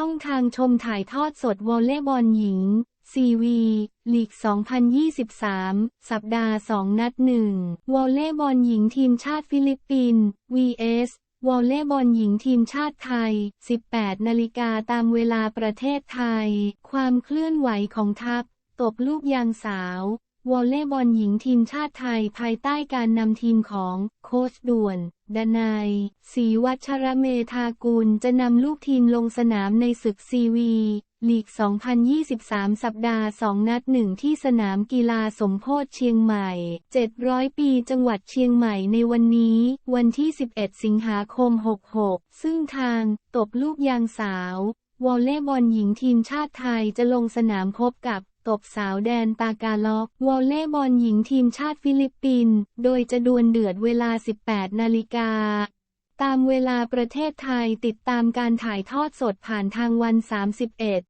ช่องทางชมถ่ายทอดสดวอลเลย์บอลหญิงซีวีลีก 2023 สัปดาห์ 2 นัดหนึ่งวอลเลย์บอลหญิงทีมชาติฟิลิปปินส์ vs วอลเลย์บอลหญิงทีมชาติไทย 18 นาฬิกาตามเวลาประเทศไทย ความเคลื่อนไหวของทัพ ตบลูกยางสาว วอลเลย์บอลหญิงทีมชาติไทยภายใต้การนำทีมของโค้ชด่วน ดนายศรีวัชระเมธากุลจะนำลูกทีมลงสนามในศึกซีวีลีก 2023 สัปดาห์ 2 นัดหนึ่งที่สนามกีฬาสมโพธิเชียงใหม่ 700 ปีจังหวัดเชียงใหม่ในวันนี้ วันที่ 11 สิงหาคม 66 ซึ่งทาง ตบลูกยางสาว วอลเลย์บอลหญิงทีมชาติไทยจะลงสนามพบกับ ตบสาวแดนปากาล็อกวอลเล่บอลหญิงทีมชาติฟิลิปปินส์โดยจะดวลเดือดเวลา 18 นาฬิกา ตามเวลาประเทศไทยติดตามการถ่ายทอดสดผ่านทางวัน 31